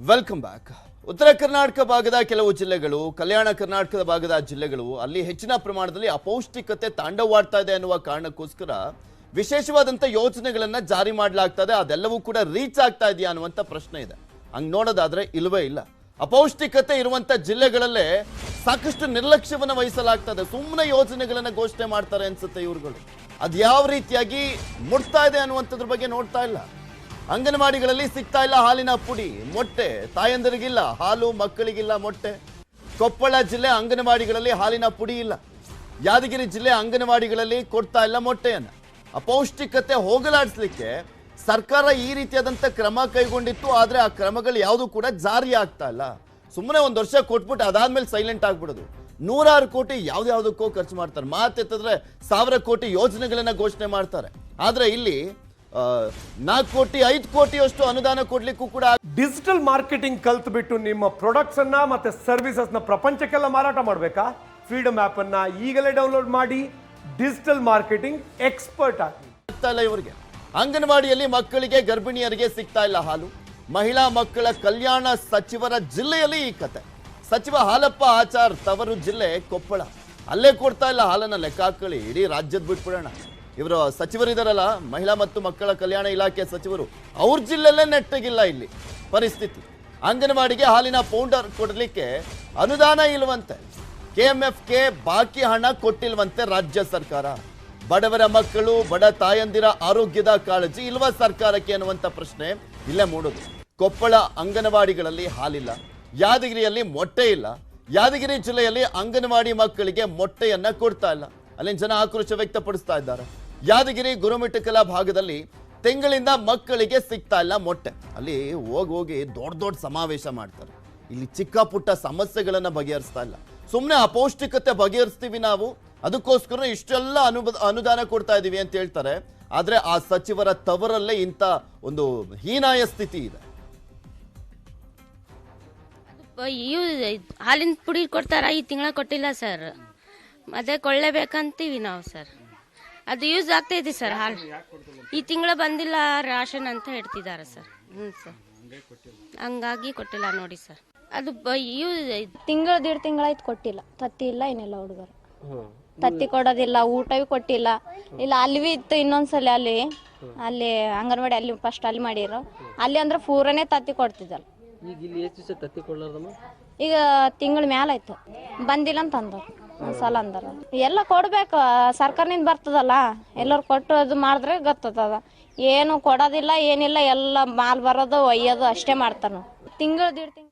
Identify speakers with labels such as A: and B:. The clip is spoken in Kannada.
A: ವೆಲ್ಕಮ್ ಬ್ಯಾಕ್ ಉತ್ತರ ಕರ್ನಾಟಕ ಭಾಗದ ಕೆಲವು ಜಿಲ್ಲೆಗಳು, ಕಲ್ಯಾಣ ಕರ್ನಾಟಕದ ಭಾಗದ ಜಿಲ್ಲೆಗಳು ಅಲ್ಲಿ ಹೆಚ್ಚಿನ ಪ್ರಮಾಣದಲ್ಲಿ ಅಪೌಷ್ಟಿಕತೆ ತಾಂಡವಾಡ್ತಾ ಇದೆ ಅನ್ನುವ ಕಾರಣಕ್ಕೋಸ್ಕರ ವಿಶೇಷವಾದಂಥ ಯೋಜನೆಗಳನ್ನು ಜಾರಿ ಮಾಡಲಾಗ್ತಾ ಇದೆ ಅದೆಲ್ಲವೂ ಕೂಡ ರೀಚ್ ಆಗ್ತಾ ಇದೆಯಾ ಅನ್ನುವಂಥ ಪ್ರಶ್ನೆ ಇದೆ. ಹಂಗ್ ನೋಡೋದಾದ್ರೆ ಇಲ್ಲವೇ ಇಲ್ಲ. ಅಪೌಷ್ಟಿಕತೆ ಇರುವಂಥ ಜಿಲ್ಲೆಗಳಲ್ಲೇ ಸಾಕಷ್ಟು ನಿರ್ಲಕ್ಷ್ಯವನ್ನು ವಹಿಸಲಾಗ್ತದೆ. ಸುಮ್ಮನೆ ಯೋಜನೆಗಳನ್ನು ಘೋಷಣೆ ಮಾಡ್ತಾರೆ ಅನ್ಸುತ್ತೆ ಇವ್ರುಗಳು. ಅದು ಯಾವ ರೀತಿಯಾಗಿ ಮುಟ್ತಾ ಇದೆ ಅನ್ನುವಂಥದ್ರ ಬಗ್ಗೆ ನೋಡ್ತಾ ಇಲ್ಲ. ಅಂಗನವಾಡಿಗಳಲ್ಲಿ ಸಿಗ್ತಾ ಇಲ್ಲ ಹಾಲಿನ ಪುಡಿ. ಮೊಟ್ಟೆ. ತಾಯಂದಿರಿಗಿಲ್ಲ, ಹಾಲು ಮಕ್ಕಳಿಗಿಲ್ಲ ಮೊಟ್ಟೆ. ಕೊಪ್ಪಳ ಜಿಲ್ಲೆ ಅಂಗನವಾಡಿಗಳಲ್ಲಿ ಹಾಲಿನ ಪುಡಿ ಇಲ್ಲ. ಯಾದಗಿರಿ ಜಿಲ್ಲೆ ಅಂಗನವಾಡಿಗಳಲ್ಲಿ ಕೊಡ್ತಾ ಇಲ್ಲ ಮೊಟ್ಟೆಯನ್ನು. ಅಪೌಷ್ಟಿಕತೆ ಹೋಗಲಾಡಿಸ್ಲಿಕ್ಕೆ ಸರ್ಕಾರ ಈ ರೀತಿಯಾದಂಥ ಕ್ರಮ ಕೈಗೊಂಡಿತ್ತು, ಆದರೆ ಆ ಕ್ರಮಗಳು ಯಾವುದು ಕೂಡ ಜಾರಿ ಆಗ್ತಾ ಇಲ್ಲ. ಸುಮ್ಮನೆ ಒಂದು ವರ್ಷ ಕೊಟ್ಬಿಟ್ಟು ಅದಾದ್ಮೇಲೆ ಸೈಲೆಂಟ್ ಆಗ್ಬಿಡೋದು. ನೂರಾರು ಕೋಟಿ ಯಾವ್ದಾವುದಕ್ಕೋ ಖರ್ಚು ಮಾಡ್ತಾರೆ. ಮಾತೆತ್ತಿದ್ರೆ ಸಾವಿರ ಕೋಟಿ ಯೋಜನೆಗಳನ್ನ ಘೋಷಣೆ ಮಾಡ್ತಾರೆ. ಆದರೆ ಇಲ್ಲಿ ನಾಲ್ಕು ಕೋಟಿ ಐದು ಕೋಟಿಯಷ್ಟು ಅನುದಾನ ಕೊಡ್ಲಿಕ್ಕೂ ಕೂಡ
B: ಡಿಜಿಟಲ್ ಮಾರ್ಕೆಟಿಂಗ್ ಕಲ್ತ್ ಬಿಟ್ಟು ನಿಮ್ಮ ಪ್ರಾಡಕ್ಟ್ಸ್ ಅನ್ನ ಮತ್ತೆ ಸರ್ವಿಸಸ್ನ ಪ್ರಪಂಚಕ್ಕೆಲ್ಲ ಮಾರಾಟ ಮಾಡಬೇಕಾ? ಫ್ರೀಡಮ್ ಆಪ್ ಅನ್ನ ಈಗಲೇ ಡೌನ್ಲೋಡ್ ಮಾಡಿ ಡಿಜಿಟಲ್ ಮಾರ್ಕೆಟಿಂಗ್ ಎಕ್ಸ್ಪರ್ಟ್ ಆಗಿ.
A: ಸಿಗ್ತಾ ಇಲ್ಲ ಇವರಿಗೆ. ಅಂಗನವಾಡಿಯಲ್ಲಿ ಮಕ್ಕಳಿಗೆ ಗರ್ಭಿಣಿಯರಿಗೆ ಸಿಗ್ತಾ ಇಲ್ಲ ಹಾಲು. ಮಹಿಳಾ ಮಕ್ಕಳ ಕಲ್ಯಾಣ ಸಚಿವರ ಜಿಲ್ಲೆಯಲ್ಲಿ ಈ ಕತೆ. ಸಚಿವ ಹಾಲಪ್ಪ ಆಚಾರ್ ತವರು ಜಿಲ್ಲೆ ಕೊಪ್ಪಳ. ಅಲ್ಲೇ ಕೊಡ್ತಾ ಇಲ್ಲ ಹಾಲನ್ನ ಲೆಕ್ಕ ಹಾಕೊಳ್ಳಿ ಇಡೀ ರಾಜ್ಯದ ಬಿಟ್ಬಿಡೋಣ. ಇವರು ಸಚಿವರಿದಾರಲ್ಲ, ಮಹಿಳಾ ಮತ್ತು ಮಕ್ಕಳ ಕಲ್ಯಾಣ ಇಲಾಖೆ ಸಚಿವರು. ಅವ್ರ ಜಿಲ್ಲೆಲ್ಲೇ ನೆಟ್ಟಗಿಲ್ಲ ಇಲ್ಲಿ ಪರಿಸ್ಥಿತಿ. ಅಂಗನವಾಡಿಗೆ ಹಾಲಿನ ಪೌಂಡರ್ ಕೊಡಲಿಕ್ಕೆ ಅನುದಾನ ಇಲ್ವಂತೆ. ಕೆ ಬಾಕಿ ಹಣ ಕೊಟ್ಟಿಲ್ವಂತೆ ರಾಜ್ಯ ಸರ್ಕಾರ. ಬಡವರ ಮಕ್ಕಳು, ಬಡ ತಾಯಂದಿರ ಆರೋಗ್ಯದ ಕಾಳಜಿ ಇಲ್ವ ಸರ್ಕಾರಕ್ಕೆ ಅನ್ನುವಂಥ ಪ್ರಶ್ನೆ ಇಲ್ಲೇ ಮೂಡೋದು. ಕೊಪ್ಪಳ ಅಂಗನವಾಡಿಗಳಲ್ಲಿ ಹಾಲಿಲ್ಲ. ಯಾದಗಿರಿಯಲ್ಲಿ ಮೊಟ್ಟೆ ಇಲ್ಲ. ಯಾದಗಿರಿ ಜಿಲ್ಲೆಯಲ್ಲಿ ಅಂಗನವಾಡಿ ಮಕ್ಕಳಿಗೆ ಮೊಟ್ಟೆಯನ್ನ ಕೊಡ್ತಾ ಇಲ್ಲ. ಅಲ್ಲಿನ ಜನ ಆಕ್ರೋಶ ವ್ಯಕ್ತಪಡಿಸ್ತಾ ಇದ್ದಾರೆ. ಯಾದಗಿರಿ ಗುರುಮಿಟ್ಟಕಲ ಭಾಗದಲ್ಲಿ ತಿಂಗಳಿಂದ ಮಕ್ಕಳಿಗೆ ಸಿಗ್ತಾ ಇಲ್ಲ ಮೊಟ್ಟೆ. ಅಲ್ಲಿ ಹೋಗಿ ಹೋಗಿ ದೊಡ್ಡ ದೊಡ್ಡ ಸಮಾವೇಶ ಮಾಡ್ತಾರೆ. ಇಲ್ಲಿ ಚಿಕ್ಕ ಪುಟ್ಟ ಸಮಸ್ಯೆಗಳನ್ನ ಬಗೆಹರಿಸ್ತಾ ಇಲ್ಲ. ಸುಮ್ಮನೆ ಅಪೌಷ್ಟಿಕತೆ ಬಗೆಹರಿಸ್ತೀವಿ ನಾವು. ಅದಕ್ಕೋಸ್ಕರ ಇಷ್ಟೆಲ್ಲ ಅನು ಅನುದಾನ ಕೊಡ್ತಾ ಇದ್ದೀವಿ ಅಂತ ಹೇಳ್ತಾರೆ. ಆದ್ರೆ ಆ ಸಚಿವರ ತವರಲ್ಲೇ ಇಂಥ ಒಂದು ಹೀನಾಯ ಸ್ಥಿತಿ ಇದೆ.
C: ಹಾಲಿನ ಪುಡಿ ಕೊಡ್ತಾರ? ಈ ತಿಂಗಳ ಕೊಟ್ಟಿಲ್ಲ ಸರ್. ಅದೇ ಕೊಳ್ಳೇಬೇಕಂತೀವಿ ನಾವು ಸರ್. ಅದು ಯೂಸ್ ಆಗ್ತೈತಿ ಸರ್ ಹಾಲು ಈ ತಿಂಗಳ ಬಂದಿಲ್ಲ ರಾಷನ್ ಅಂತ ಹೇಳ್ತಿದ್ದಾರೆ ಸರ್. ಹ್ಞೂ ಸರ್. ಹಂಗಾಗಿ ಕೊಟ್ಟಿಲ್ಲ ನೋಡಿ ಸರ್. ಅದು ಯೂಸ್
D: ತಿಂಗಳ ದೇಡ್ ತಿಂಗಳಾಯ್ತು ಕೊಟ್ಟಿಲ್ಲ. ತತ್ತಿ ಇಲ್ಲ ಏನಿಲ್ಲ ಹುಡುಗರು. ತತ್ತಿ ಕೊಡೋದಿಲ್ಲ ಊಟವೂ ಕೊಟ್ಟಿಲ್ಲ. ಇಲ್ಲ ಅಲ್ಲಿ ಭೀ ಇತ್ತು ಇನ್ನೊಂದ್ಸಲ ಅಲ್ಲಿ. ಅಲ್ಲಿ ಅಂಗನವಾಡಿ ಅಲ್ಲಿ ಫಸ್ಟ್ ಅಲ್ಲಿ ಮಾಡಿರೋ ಅಲ್ಲಿ ಅಂದ್ರೆ ಪೂರನೇ ತತ್ತಿ ಕೊಡ್ತಿದ್ದಲ್ಲ.
E: ಈಗ ತಿಂಗಳ ಮ್ಯಾಲ ಆಯ್ತು ತತ್ತಿ ಕೊಡ್ಲಾರ್ದಮ್ಮ?
D: ಈಗ ತಿಂಗಳ ಮ್ಯಾಲಾಯ್ತು ಬಂದಿಲ್ಲ ಅಂತ ಒಂದ್ಸಲ ಅಂದಾರ. ಎಲ್ಲ ಕೊಡ್ಬೇಕು, ಸರ್ಕಾರದಿಂದ ಬರ್ತದಲ್ಲ? ಎಲ್ಲರು ಕೊಟ್ಟು ಅದು ಮಾಡಿದ್ರೆ ಗೊತ್ತದ ಏನು ಕೊಡೋದಿಲ್ಲ, ಏನಿಲ್ಲ, ಎಲ್ಲ ಮಾಲ್ ಬರೋದು, ಒಯ್ಯೋದು ಅಷ್ಟೇ ಮಾಡ್ತಾರ. ತಿಂಗಳು ದೀಡ್ ತಿಂಗಳು